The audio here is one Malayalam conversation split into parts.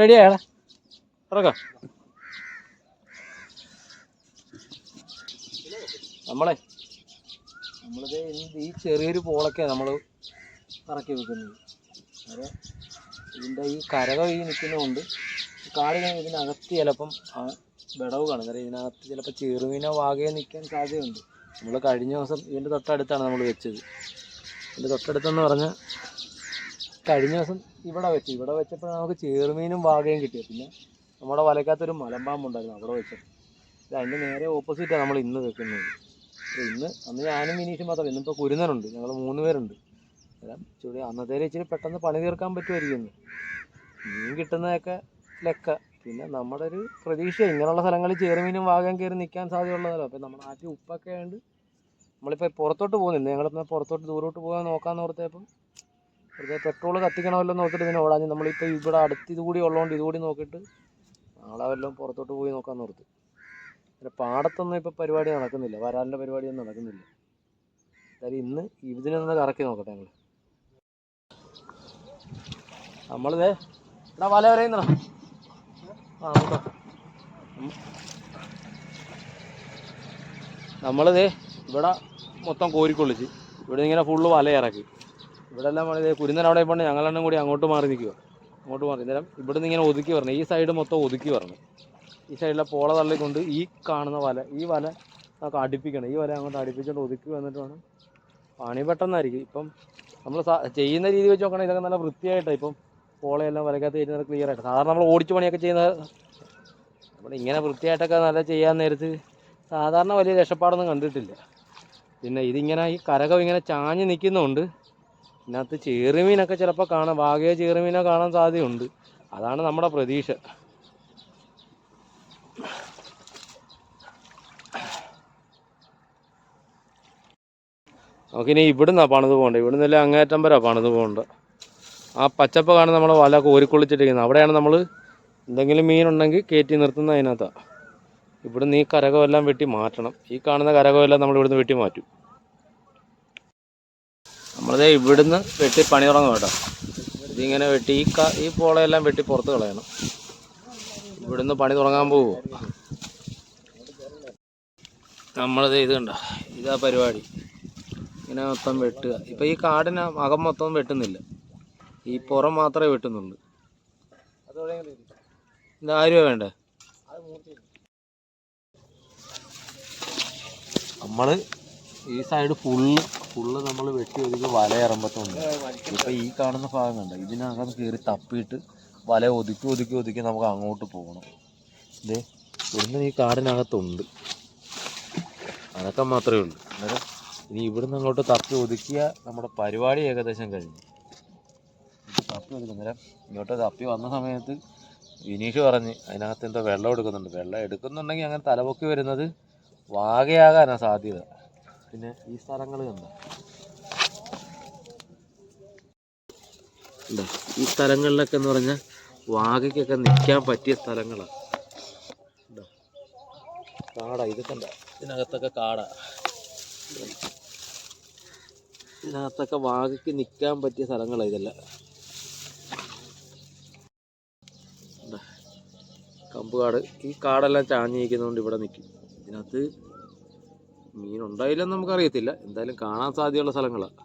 റെഡി ഇറക്കാം നമ്മളെ. നമ്മളിത് ഈ ചെറിയൊരു പോളൊക്കെയാണ് നമ്മൾ ഇറക്കി വെക്കുന്നത്. അത്. ഇതിന്റെ ഈ കരക ഈ നിൽക്കുന്നതുകൊണ്ട് കാടിങ്ങനെ ഇതിനകത്ത് ചിലപ്പം ആ വിടവ് കാണും. കാരണം ഇതിനകത്ത് ചിലപ്പോൾ ചെറുമീനോ വാകയോ നിൽക്കാൻ സാധ്യതയുണ്ട്. നമ്മൾ കഴിഞ്ഞ ദിവസം ഇതിന്റെ തൊട്ടടുത്താണ് നമ്മൾ വെച്ചത്. ഇതിന്റെ തൊട്ടടുത്തെന്ന് പറഞ്ഞാൽ കഴിഞ്ഞ ദിവസം ഇവിടെ വെച്ച് ഇവിടെ വെച്ചപ്പോൾ നമുക്ക് ചേർമീനും വാകയും കിട്ടിയത് പിന്നെ നമ്മുടെ വലക്കകത്തൊരു മലമ്പാമ്പുണ്ടായിരുന്നു അവിടെ വെച്ചത് ഇത് അതിന്റെ നേരെ ഓപ്പോസിറ്റാണ് നമ്മൾ ഇന്ന് വെക്കുന്നത്. ഇന്ന് അന്ന് ഞാനും വിനീഷും മാത്രം ഇന്നിപ്പോൾ കുരുന്നനുണ്ട്. ഞങ്ങൾ മൂന്ന് പേരുണ്ട്. ചുടി ഇച്ചിരി പെട്ടെന്ന് പണി തീർക്കാൻ പറ്റുമായിരിക്കും ഇന്ന് മീൻ കിട്ടുന്നതൊക്കെ ലക്ക. പിന്നെ നമ്മുടെ ഒരു പ്രതീക്ഷ ഇങ്ങനെയുള്ള സ്ഥലങ്ങളിൽ ചേർമീനും വാഗം കയറി നിൽക്കാൻ സാധ്യതയുള്ളതല്ലോ. അപ്പോൾ നമ്മുടെ നാട്ടിൽ ഉപ്പൊക്കെ ആയതുകൊണ്ട് നമ്മളിപ്പോൾ പുറത്തോട്ട് പോകുന്നില്ല. ഞങ്ങളിപ്പോൾ പുറത്തോട്ട് ദൂരോട്ട് പോകാൻ നോക്കാമെന്ന് ഓർത്തപ്പം വെറുതെ പെട്രോൾ കത്തിക്കണമല്ലോ നോക്കിയിട്ട് പിന്നെ ഓടാഞ്ഞ്. നമ്മളിപ്പോൾ ഇവിടെ അടുത്ത് ഇതുകൂടി ഉള്ളതുകൊണ്ട് ഇതുകൂടി നോക്കിയിട്ട് നാളെ വല്ലതും പുറത്തോട്ട് പോയി നോക്കാൻ ഓർത്ത്. പിന്നെ പാടത്തൊന്നും ഇപ്പോൾ പരിപാടി നടക്കുന്നില്ല. വരാലിന്റെ പരിപാടിയൊന്നും നടക്കുന്നില്ല. എന്തായാലും ഇന്ന് ഇതിനൊന്ന് കറക്കി നോക്കട്ടെ ഞങ്ങൾ നമ്മളിത് എടാ വല വരയുന്നടാ. ആ നോക്കാം. നമ്മളിത് ഇവിടെ മൊത്തം കോരിക്കൊള്ളിച്ച്. ഇവിടെ ഇങ്ങനെ ഫുള്ള് വല ഇറക്കി. ഇവിടെ എല്ലാം നമ്മളിത് കുരുന്നൻ അവിടെ പോണ്ട് ഞങ്ങളെണ്ണം കൂടി അങ്ങോട്ട് മാറി നിൽക്കുക. അങ്ങോട്ട് മാറി. നേരം ഇവിടെ നിന്ന് ഇങ്ങനെ ഒതുക്കി വരണം. ഈ സൈഡ് മൊത്തം ഒതുക്കി വരണം. ഈ സൈഡിലെ പോള തള്ളിക്കൊണ്ട് ഈ കാണുന്ന വല ഈ വല നമുക്ക് അടുപ്പിക്കണം. ഈ വല അങ്ങോട്ട് അടുപ്പിച്ചുകൊണ്ട് ഒതുക്കി വന്നിട്ട് വേണം. പണി പെട്ടെന്നായിരിക്കും. ഇപ്പം നമ്മൾ ചെയ്യുന്ന രീതി വെച്ച് നോക്കണം ഇതൊക്കെ നല്ല വൃത്തിയായിട്ടാണ് ഇപ്പം പോളയെല്ലാം വലക്കകത്ത് ചെയ്യുന്നത് ക്ലിയർ ആയിട്ട്. സാധാരണ നമ്മൾ ഓടിച്ച് പണിയൊക്കെ ചെയ്യുന്ന നമ്മൾ ഇങ്ങനെ വൃത്തിയായിട്ടൊക്കെ നല്ല ചെയ്യാൻ നേരത്ത് സാധാരണ വലിയ രക്ഷപ്പാടൊന്നും കണ്ടിട്ടില്ല. പിന്നെ ഇതിങ്ങനെ ഈ കരകം ഇങ്ങനെ ചാഞ്ഞ് നിൽക്കുന്നതുകൊണ്ട് ഇതിനകത്ത് ചെറുമീനൊക്കെ ചിലപ്പോൾ കാണാം. ഭാഗ്യ ചേറുമീനെ കാണാൻ സാധ്യതയുണ്ട്. അതാണ് നമ്മുടെ പ്രതീക്ഷ. നമുക്കിനി ഇവിടുന്നാ പണിത് പോകേണ്ടത് ഇവിടുന്ന് എല്ലാം അങ്ങേറ്റം വരെ പണിത് പോകേണ്ടത് ആ പച്ചപ്പ് കാണുന്ന നമ്മൾ വല കോരിക്കൊള്ളിച്ചിട്ടിരിക്കുന്നത്. അവിടെയാണ് നമ്മൾ എന്തെങ്കിലും മീനുണ്ടെങ്കിൽ കയറ്റി നിർത്തുന്നത് അതിനകത്താണ് ഇവിടുന്ന് ഈ കരകമെല്ലാം വെട്ടി മാറ്റണം. ഈ കാണുന്ന കരകമെല്ലാം നമ്മൾ ഇവിടുന്ന് വെട്ടി മാറ്റും. നമ്മളിതേ ഇവിടുന്ന് വെട്ടി പണി തുടങ്ങും കേട്ടോ. ഇതിങ്ങനെ വെട്ടി ഈ ക ഈ പോളയെല്ലാം വെട്ടി പുറത്ത് കളയണം. ഇവിടുന്ന് പണി തുടങ്ങാൻ പോവുമോ നമ്മളിത് ഇത് കണ്ട? ഇതാ പരിപാടി. ഇങ്ങനെ മൊത്തം വെട്ടുക. ഇപ്പം ഈ കാടിന് അകം മൊത്തം വെട്ടുന്നില്ല. ഈ പുറം മാത്രമേ വെട്ടുന്നുള്ളൂ. ഇത് ആരുവാ വേണ്ടേ? നമ്മൾ ഈ സൈഡ് ഫുള്ള് ഫുള്ള് നമ്മൾ വെട്ടി ഒതുക്കി വല ഇറമ്പത്തുണ്ട്. ഇപ്പൊ ഈ കാണുന്ന ഭാഗം കണ്ട? ഇതിനകം കയറി തപ്പിയിട്ട് വല ഒതുക്കി ഒതുക്കി ഒതുക്കി നമുക്ക് അങ്ങോട്ട് പോകണം. ഇതേ ഇവിടുന്ന് ഈ കാടിനകത്തുണ്ട്. അതൊക്കെ മാത്രമേ ഉള്ളൂ. അന്നേരം ഇനി ഇവിടുന്ന് അങ്ങോട്ട് തപ്പി ഒതുക്കിയ നമ്മുടെ പരിപാടി ഏകദേശം കഴിഞ്ഞു. തപ്പി ഒതുക്കും അന്നേരം ഇങ്ങോട്ട് തപ്പി വന്ന സമയത്ത് വിനീഷ് പറഞ്ഞ് അതിനകത്ത് എന്തോ വെള്ളം എടുക്കുന്നുണ്ട്. വെള്ളം എടുക്കുന്നുണ്ടെങ്കിൽ അങ്ങനെ തലപൊക്കി വരുന്നത് വാകയാകാനാണ് സാധ്യത. പിന്നെ ഈ സ്ഥലങ്ങൾ കണ്ട? ഈ സ്ഥലങ്ങളിലൊക്കെ എന്ന് പറഞ്ഞാൽ വാകയ്ക്കൊക്കെ നിൽക്കാൻ പറ്റിയ സ്ഥലങ്ങളാണ് കാടാ ഇത് കണ്ട? ഇതിനകത്തൊക്കെ കാടാ. ഇതിനകത്തൊക്കെ വാകയ്ക്ക് നിൽക്കാൻ പറ്റിയ സ്ഥലങ്ങളാണ് ഇതെല്ലാം. കമ്പുകാട്. കമ്പ് കാട് ഈ കാടെല്ലാം ചാഞ്ഞിരിക്കുന്നതുകൊണ്ട് ഇവിടെ നിൽക്കും ഇതിനകത്ത് മീനുണ്ടായില്ലെന്ന് നമുക്കറിയത്തില്ല. എന്തായാലും കാണാൻ സാധ്യതയുള്ള സ്ഥലങ്ങളാണ്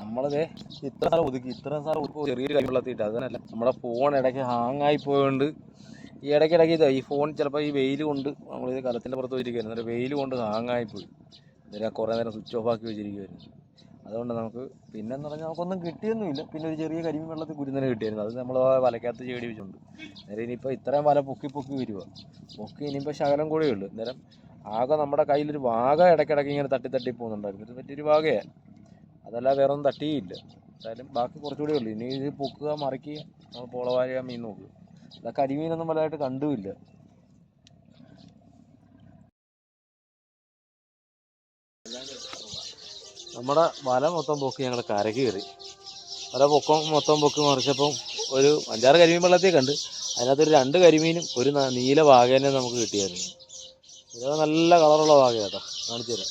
നമ്മളതേ ഇത്ര സ്ഥലം ഒതുക്കി. ഇത്ര സ്ഥലം ഒതുക്കി ചെറിയൊരു കാര്യം അതല്ല നമ്മുടെ ഫോൺ ഇടയ്ക്ക് ഹാങ് ആയി പോയതുകൊണ്ട് ഈ ഇടയ്ക്കിടയ്ക്ക് ഇത് ഈ ഫോൺ ചിലപ്പോൾ ഈ വെയിൽ കൊണ്ട് നമ്മളിത് കലത്തിന്റെ പുറത്ത് വെച്ചിരിക്കുകയായിരുന്നു വെയിൽ കൊണ്ട് ഹാങ് ആയിപ്പോയി. പോയി എന്നിട്ട് കുറേ നേരം സ്വിച്ച് ഓഫ് ആക്കി വെച്ചിരിക്കുമായിരുന്നു അതുകൊണ്ട് നമുക്ക് പിന്നെന്ന് പറഞ്ഞാൽ നമുക്കൊന്നും കിട്ടിയൊന്നുമില്ല. പിന്നെ ഒരു ചെറിയ കരിമീൻ വെള്ളത്തിൽ കുരുന്നനെ കിട്ടിയായിരുന്നു. അത് നമ്മൾ വലക്കകത്ത് ചേടി വെച്ചിട്ടുണ്ട് നേരെ ഇനിയിപ്പോൾ ഇത്രയും വല പൊക്കി പൊക്കി വരിക പൊക്കി ഇനിയിപ്പോൾ ശകലം കൂടെ ഉള്ളൂ. അന്നേരം ആകെ നമ്മുടെ കയ്യിലൊരു വാഗ ഇടയ്ക്കിടയ്ക്ക് ഇങ്ങനെ തട്ടി തട്ടി പോകുന്നുണ്ടായിരുന്നു. ഇത് പറ്റിയൊരു വാഗയാണ് അതല്ല വേറെ ഒന്നും തട്ടിയില്ല. എന്തായാലും ബാക്കി കുറച്ചുകൂടെ ഉള്ളൂ. ഇനി ഇത് പൊക്കുക മറിക്കുക നമ്മൾ പോളവാരിയ മീൻ നോക്കുക. അല്ല കരിമീനൊന്നും വലുതായിട്ട് കണ്ടുമില്ല. നമ്മുടെ വല മൊത്തം പൊക്കി ഞങ്ങൾ കരക്ക് കയറി. വല പൊക്കം മൊത്തം പൊക്കി മറിച്ചപ്പം ഒരു അഞ്ചാറ് കരിമീൻ വെള്ളത്തിൽ കണ്ട് അതിനകത്തൊരു രണ്ട് കരിമീനും ഒരു നീല വാഗേനെ നമുക്ക് കിട്ടിയായിരുന്നു. ഇത് നല്ല കളറുള്ള വാഗ കേട്ടോ കാണിച്ചു തരാം.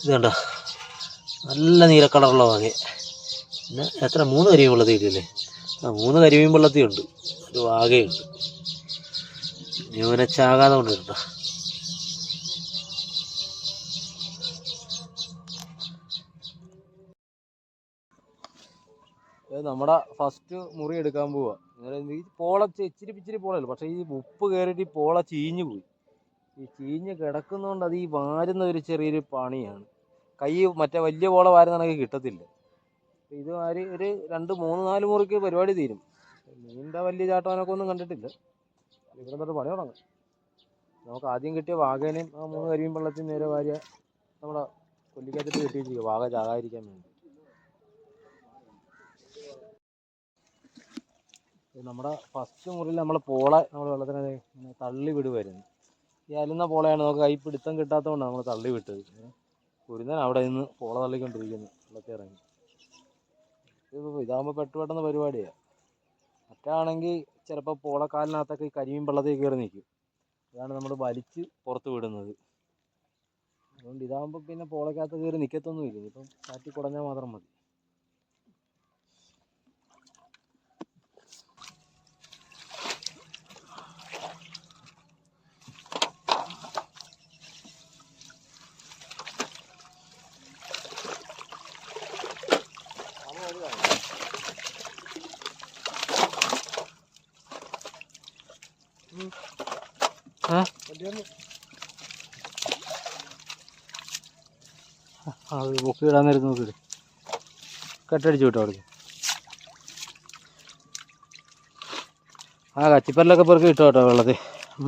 ഇത് കണ്ടോ? നല്ല നീല കളറുള്ള വാഗ പിന്നെ എത്ര? മൂന്ന് കരിമീൻ വെള്ളത്തിൽ കിട്ടിയില്ലേ? ആ മൂന്ന് കരിമീൻ വെള്ളത്തിൽ ഉണ്ട് ഒരു വാഗയുണ്ട് ന്യൂനച്ചാകാതെ കൊണ്ട് നമ്മുടെ ഫസ്റ്റ് മുറി എടുക്കാൻ പോവാ. അന്നേരം ഈ പോള ഇച്ചിരി ഇച്ചിരി പോളയല്ലോ? പക്ഷേ ഈ ഉപ്പ് കയറിയിട്ട് ഈ പോള ചീഞ്ഞു പോയി. ഈ ചീഞ്ഞ് കിടക്കുന്നതുകൊണ്ട് അത് ഈ വാരുന്ന ഒരു ചെറിയൊരു പണിയാണ്. കൈ മറ്റേ വലിയ പോള വാരുന്നാണെങ്കിൽ കിട്ടത്തില്ല. ഇത് വാരി ഒരു രണ്ട് മൂന്ന് നാല് മുറിക്ക് പരിപാടി തീരും. നീണ്ട വലിയ ചാട്ടവാനൊക്കെ ഒന്നും കണ്ടിട്ടില്ല. ഇവിടെ തൊട്ട് പണി തുടങ്ങും. നമുക്ക് ആദ്യം കിട്ടിയ വാഗേനെയും ആ മൂന്ന് കരിയും വെള്ളത്തിൽ നേരെ വാരിയ നമ്മുടെ കൊല്ലിക്കാത്തിട്ട് കെട്ടി വാഗ ചാകാതിരിക്കാൻ വേണ്ടി. നമ്മുടെ ഫസ്റ്റ് മുറിയിൽ നമ്മൾ പോള നമ്മൾ വെള്ളത്തിന് തള്ളി വിടുമായിരുന്നു ഈ അലുന്ന പോളയാണ് നമുക്ക് കൈ പിടുത്തം കിട്ടാത്തതുകൊണ്ടാണ് നമ്മൾ തള്ളി വിട്ടത്. കുരുന്നൻ അവിടെ നിന്ന് പോള തള്ളിക്കൊണ്ടിരിക്കുന്നു വെള്ളത്തിൽ ഇറങ്ങി ഇത് ഇതാകുമ്പോൾ പെട്ടുപെട്ടുന്ന പരിപാടിയാണ് മറ്റാണെങ്കിൽ ചിലപ്പോൾ പോളക്കാലിനകത്തൊക്കെ ഈ കരിമീൻ വെള്ളത്തിൽ കയറി നിൽക്കും. അതാണ് നമ്മൾ വലിച്ച് പുറത്ത് വിടുന്നത്. അതുകൊണ്ട് ഇതാകുമ്പോൾ പിന്നെ പോളക്കകത്ത് കയറി നിൽക്കത്തൊന്നുമില്ല ഇപ്പം കാറ്റി കുടഞ്ഞാൽ മാത്രം മതി ആ അത് ബുക്ക് ഇടാൻ നേരത്ത് നോക്കിയിട്ട് കെട്ടടിച്ചു വിട്ടോ അവിടേക്ക് ആ കച്ചിപ്പല്ലൊക്കെ പെറുക്കി കിട്ടും കേട്ടോ വെള്ളത്തിൽ.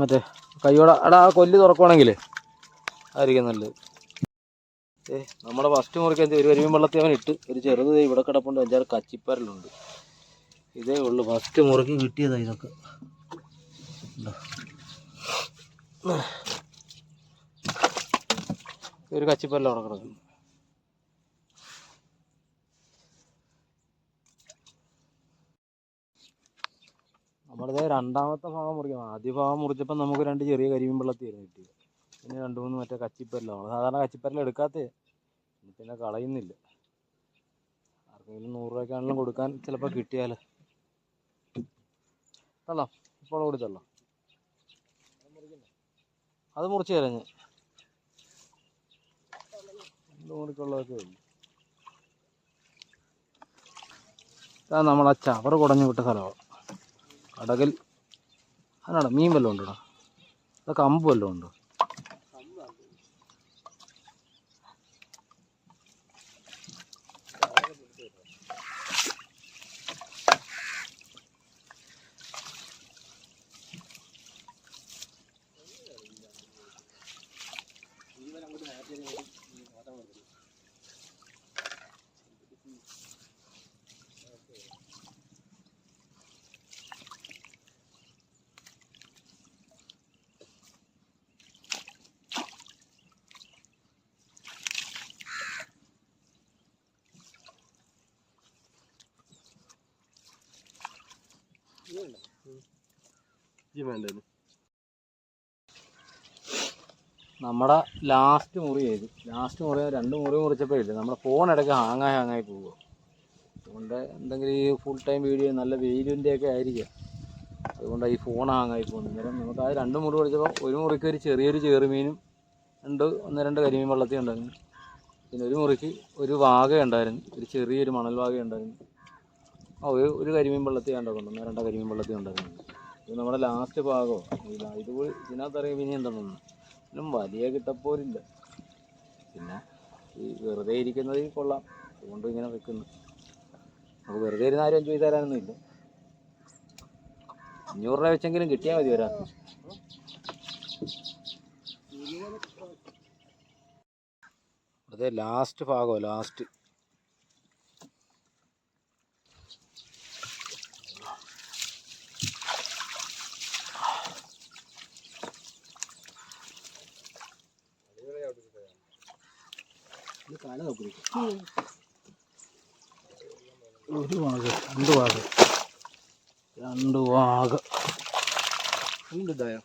മറ്റേ കൈയോടെ അവിടെ ആ കൊല്ല് തുറക്കുവാണെങ്കിൽ ആയിരിക്കും നല്ലത്. ഏ നമ്മുടെ ഫസ്റ്റ് മുറിക്ക് എന്ത് ഒരു കരിമീൻ വെള്ളത്തിൽ അവൻ ഇട്ട് ഒരു ചെറുത് ഇവിടെ കിടപ്പുണ്ട് അഞ്ചാറ് കച്ചിപ്പരലുണ്ട് ഇതേ ഉള്ളു ഫസ്റ്റ് മുറുക്കി കിട്ടിയതാണ് ഇതൊക്കെ. ഒരു കച്ചിപ്പല്ല അവിടെ കിടക്കുന്നു നമ്മളിത് രണ്ടാമത്തെ ഭാഗം മുറിക്കണം. ആദ്യ ഭാഗം മുറിച്ചപ്പോൾ നമുക്ക് രണ്ട് ചെറിയ കരിമീൻ വെള്ളത്തിയായിരുന്നു കിട്ടിയത്. പിന്നെ രണ്ട് മൂന്ന് മറ്റേ കച്ചിപ്പരലോ നമ്മൾ സാധാരണ കച്ചിപ്പരൽ എടുക്കാത്തേ പിന്നെ കളയുന്നില്ല. ആർക്കെങ്കിലും നൂറ് രൂപയ്ക്കാണെങ്കിലും കൊടുക്കാൻ ചിലപ്പോൾ കിട്ടിയാൽ തള്ളാം. ഇപ്പോൾ അത് മുറിച്ച് തരാം ഞാൻ നമ്മളെ ചവറ് കുടഞ്ഞു വിട്ട സ്ഥലമാണ് കടകൽ അതിനാടാ മീൻ വല്ലതും ഉണ്ടോടാ? അതൊക്കെ അമ്പ് വല്ലതും ഉണ്ടോ? നമ്മുടെ ലാസ്റ്റ് മുറി ചെയ്തു ലാസ്റ്റ് മുറി രണ്ട് മുറി മുറിച്ചപ്പോൾ ഇല്ല? നമ്മുടെ ഫോൺ ഇടയ്ക്ക് ഹാങ്ങായി ഹാങ്ങായി പോവുക അതുകൊണ്ട് എന്തെങ്കിലും ഈ ഫുൾ ടൈം വീഡിയോ നല്ല വെയിലിന്റെ ഒക്കെ ആയിരിക്കാം. അതുകൊണ്ട് ഈ ഫോൺ ഹാങ്ങായി പോകുന്നത് അന്നേരം നമുക്ക് ആ രണ്ട് മുറി മുറിച്ചപ്പോൾ ഒരു മുറിക്ക് ഒരു ചെറിയൊരു ചെറുമീനും രണ്ട് ഒന്ന് രണ്ട് കരിമീൻ വെള്ളത്തിൽ ഉണ്ടായിരുന്നു. പിന്നെ ഒരു മുറിക്ക് ഒരു വാഗ ഉണ്ടായിരുന്നു. ഒരു ചെറിയൊരു മണൽ വാഗ ഉണ്ടായിരുന്നു. ആ ഒരു ഒരു കരിമീൻ വെള്ളത്തിൽ ഒന്ന് രണ്ട് കരിമീൻ വെള്ളത്തിൽ ഉണ്ടായിരുന്നു. ഇത് നമ്മുടെ ലാസ്റ്റ് ഭാഗമോ ഇത് പോയി ഇതിനകത്ത് ഇറങ്ങി പിന്നെ എന്താണെന്ന് ഒന്നും വലിയ കിട്ടപ്പോരില്ല. പിന്നെ ഈ വെറുതെ ഇരിക്കുന്നത് കൊള്ളാം. അതുകൊണ്ട് ഇങ്ങനെ വെക്കുന്നു. നമുക്ക് വെറുതെ ഇരുന്ന് ആരും എൻജോയ് തരാനൊന്നും ഇല്ല. അഞ്ഞൂറ് രൂപ വെച്ചെങ്കിലും കിട്ടിയാൽ മതി ഒരാൾക്ക്. അതെ ലാസ്റ്റ് ഭാഗമോ ലാസ്റ്റ് ഒരു വാഗ രണ്ട് വാഗ രണ്ട് വാഗ അങ്ങോട്ട് ഇതായോ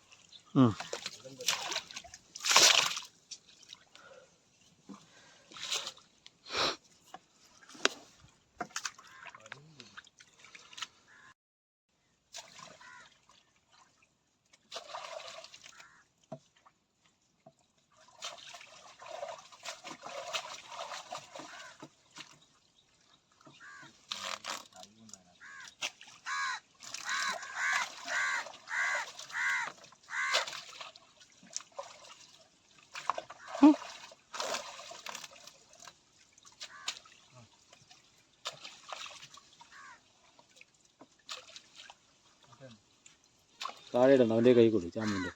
താഴെ ഇടണം അവന്റെ കൈ കൊടുക്കും ചാമ്പിന്റെ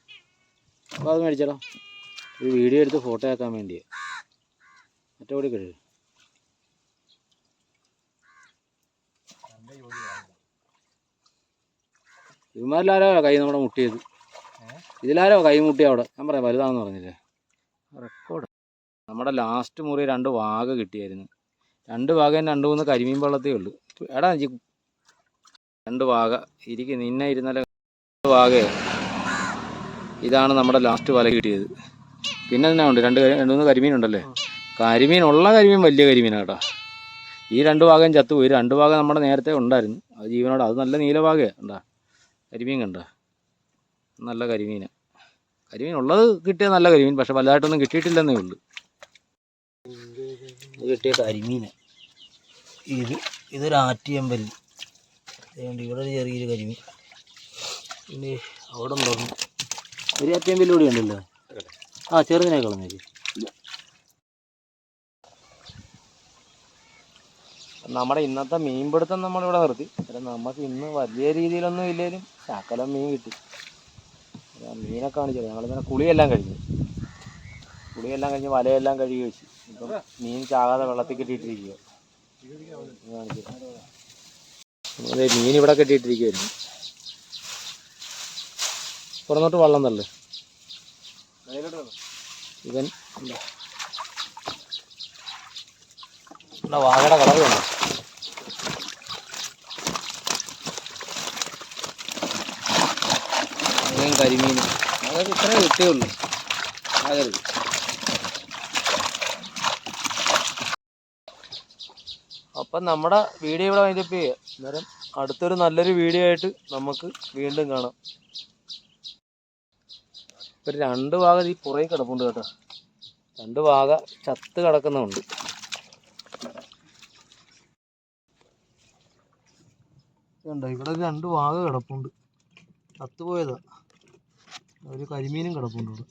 അപ്പോൾ അത് മേടിച്ചടാ. ഒരു വീഡിയോ എടുത്ത് ഫോട്ടോ ആക്കാൻ വേണ്ടി. മറ്റേ കൂടി കഴിയും ഇവന്മാരിലാരോ കൈ നമ്മുടെ മുട്ടിയത്? ഇതിലാരോ കൈ മുട്ടി അവിടെ? ഞാൻ പറയാം വലുതാണെന്ന് പറഞ്ഞില്ലേ? റെക്കോർഡ് നമ്മുടെ ലാസ്റ്റ് മുറി രണ്ട് വാഗ കിട്ടിയായിരുന്നു. രണ്ട് വാഗയും രണ്ട് മൂന്ന് കരിമീൻ വെള്ളത്തേ ഉള്ളൂ. എടാ രണ്ട് വാഗ ഇരിക്കും നിന്നെ ഇരുന്നാലേ വാഗ ഇതാണ് നമ്മുടെ ലാസ്റ്റ് വല കിട്ടിയത്. പിന്നെ തന്നെ ഉണ്ട്? രണ്ട് രണ്ട് മൂന്ന് കരിമീൻ ഉണ്ടല്ലേ കരിമീൻ ഉള്ള കരിമീൻ വലിയ കരിമീനാണ് കേട്ടോ ഈ രണ്ട് ഭാഗം ചത്തുപോയി രണ്ട് ഭാഗം നമ്മുടെ നേരത്തെ ഉണ്ടായിരുന്നു. അത് ജീവനോട് അത് നല്ല നീലഭാഗമാണ് ഉണ്ടാ കരിമീൻ കണ്ട. നല്ല കരിമീന. കരിമീൻ ഉള്ളത് കിട്ടിയ നല്ല കരിമീൻ പക്ഷെ വലുതായിട്ടൊന്നും കിട്ടിയിട്ടില്ലെന്നേ ഉള്ളൂ. ഇത് കിട്ടിയ കരിമീന. ഇത് ഇതൊരു ആറ്റിയമ്പൽ ഇവിടെ ചെറിയൊരു കരിമീൻ. പിന്നെ അവിടെ ഉണ്ടോന്നു ഒരു കൂടി ഉണ്ടല്ലോ. ആ ചെറുതിനെ കളഞ്ഞേക്ക് നമ്മുടെ ഇന്നത്തെ മീൻപിടുത്തം നമ്മളിവിടെ നിർത്തി. നമുക്ക് ഇന്ന് വലിയ രീതിയിലൊന്നും ഇല്ലേലും ചാക്കലം മീൻ കിട്ടി. മീനൊക്കെ മീനെ കാണിച്ചത്. ഞങ്ങളിങ്ങനെ കുളിയെല്ലാം കഴിഞ്ഞു. കുളിയെല്ലാം കഴിഞ്ഞ് വലയെല്ലാം കഴുകി വെച്ച്. ഇപ്പം മീൻ ചാകാതെ വെള്ളത്തിൽ കെട്ടിയിട്ടിരിക്കുക മീൻ ഇവിടെ കെട്ടിയിട്ടിരിക്കുവായിരുന്നു. പുറന്നോട്ട് വള്ളം തള്ളു. ഇവൻ എന്താ വാഴയുടെ കളർ വേണം ഇവൻ കരിമീൻ അതൊക്കെ ഇത്രേ കിട്ടിയുള്ളൂ. ആകരുത് അപ്പം നമ്മുടെ വീഡിയോ ഇവിടെ വൈൻഡപ്പ് ചെയ്യുക അന്നേരം അടുത്തൊരു നല്ലൊരു വീഡിയോ ആയിട്ട് നമുക്ക് വീണ്ടും കാണാം. ഇപ്പം രണ്ട് ഭാഗം ഈ പുറകെ കിടപ്പുണ്ട് കേട്ടോ. രണ്ട് ഭാഗ ചത്ത് കിടക്കുന്നുണ്ട് കണ്ടോ ഇവിടെ രണ്ട് ഭാഗ കിടപ്പുണ്ട്. ചത്തുപോയതാ. ഒരു കരിമീനും കിടപ്പുണ്ട് ഇവിടെ.